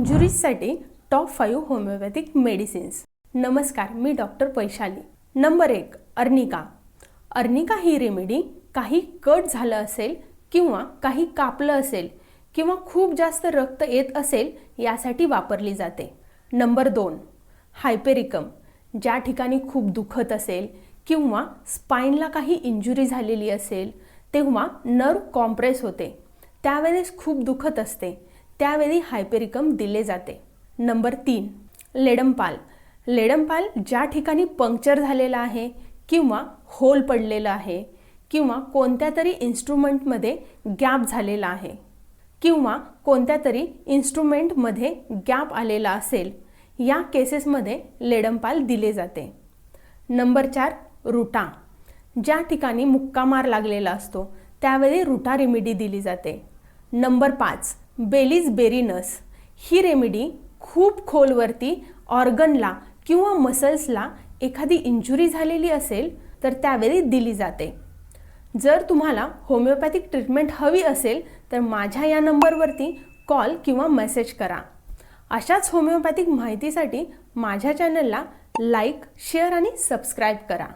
इंजुरीजसाठी top five homeopathic medicines नमस्कार मी doctor पैशाली नंबर एक अर्निका. अर्निका ही रेमेडी काही कट झालं असेल किंवा काही कापलं असेल किंवा खूप जास्त रक्त येत असेल यासाठी वापरली जाते. नंबर दोन हायपेरिकम ज्या ठिकाणी खूप दुखत असेल किंवा स्पाईनला काही इंजुरी झालेली असेल तेव्हा नर्व कॉम्प्रेस होते. त्यावेळेस खूप दुखत असते. त्यावेळी हायपेरिकम दिले जाते. नंबर तीन लेडमपाल. लेडमपाल ज्या ठिकाणी पंक्चर झालेला आहे किंवा होल पडलेलं आहे किंवा कोणत्या तरी इन्स्ट्रुमेंटमध्ये गॅप झालेला आहे किंवा कोणत्या तरी इन्स्ट्रुमेंटमध्ये गॅप आलेला असेल या केसेसमध्ये लेडमपाल दिले जाते. नंबर चार रुटा. ज्या ठिकाणी मुक्कामार लागलेला असतो त्यावेळी रुटा रिमेडी दिली जाते. नंबर पाच बेलीज बेरिनस ही रेमेडी खूप खोलवरती ऑर्गनला किंवा मसल्सला एखादी इंजुरी झालेली असेल तर त्यावेळी दिली जाते. जर तुम्हाला होमिओपॅथिक ट्रीटमेंट हवी असेल तर माझ्या या नंबरवरती कॉल किंवा मेसेज करा. अशाच होमिओपॅथिक माहितीसाठी माझ्या चॅनलला लाईक शेअर आणि सबस्क्राईब करा.